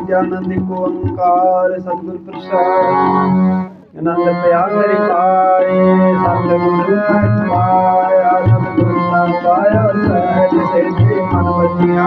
नित्यानंद को ओंकार सतगुर प्रसाद आनंद प्यार हरि पाए सतगुर पाए आनंद गुरुनाथ पाया सहज से मन बचिया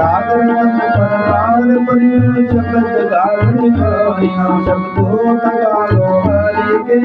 राग रंग परवाल पर शब्द गावे शब्दों का गालो हरि के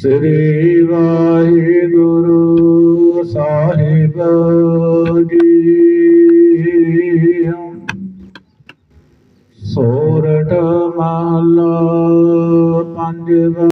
ਸ੍ਰੀ ਵਾਹਿਗੁਰੂ ਸਾਹਿਬ